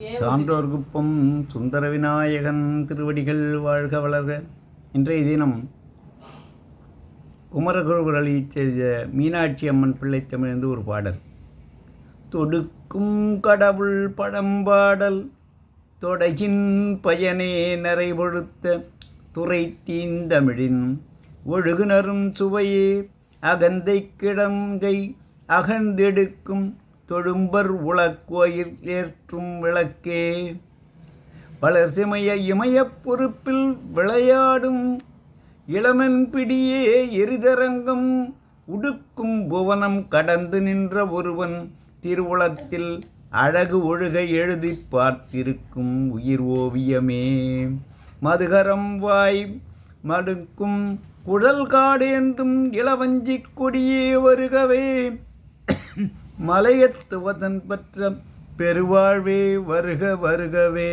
சான்றோர்குப்பம் சுந்தர விநாயகன் திருவடிகள் வாழ்க வளர்க. இன்றைய தினம் குமரகுருபுரளி செய்த மீனாட்சி அம்மன் பிள்ளை தமிழ்ந்து ஒரு பாடல். தொடுக்கும் கடவுள் பழம்பாடல் தொடகின் பயனே நிறைபொழுத்த துறை தீந்தமிழின் ஒழுகுனரும் சுவையே அகந்தை கிடங்கை அகழ்ந்தெடுக்கும் தொழும்பர் உளக்கோயில் ஏற்றும் விளக்கே. பலர் சிமைய இமயப் பொறுப்பில் விளையாடும் இளமன் பிடியே எரிதரங்கம் உடுக்கும் புவனம் கடந்து நின்ற ஒருவன் திருவுளத்தில் அழகு ஒழுக எழுதி பார்த்திருக்கும் உயிர் ஓவியமே. மதுகரம் வாய் மடுக்கும் குழல் காடேந்தும் இளவஞ்சிக் கொடியே வருகவே. மலையத்துவதன் பற்ற பெருவாழ்வே வருக வருகவே.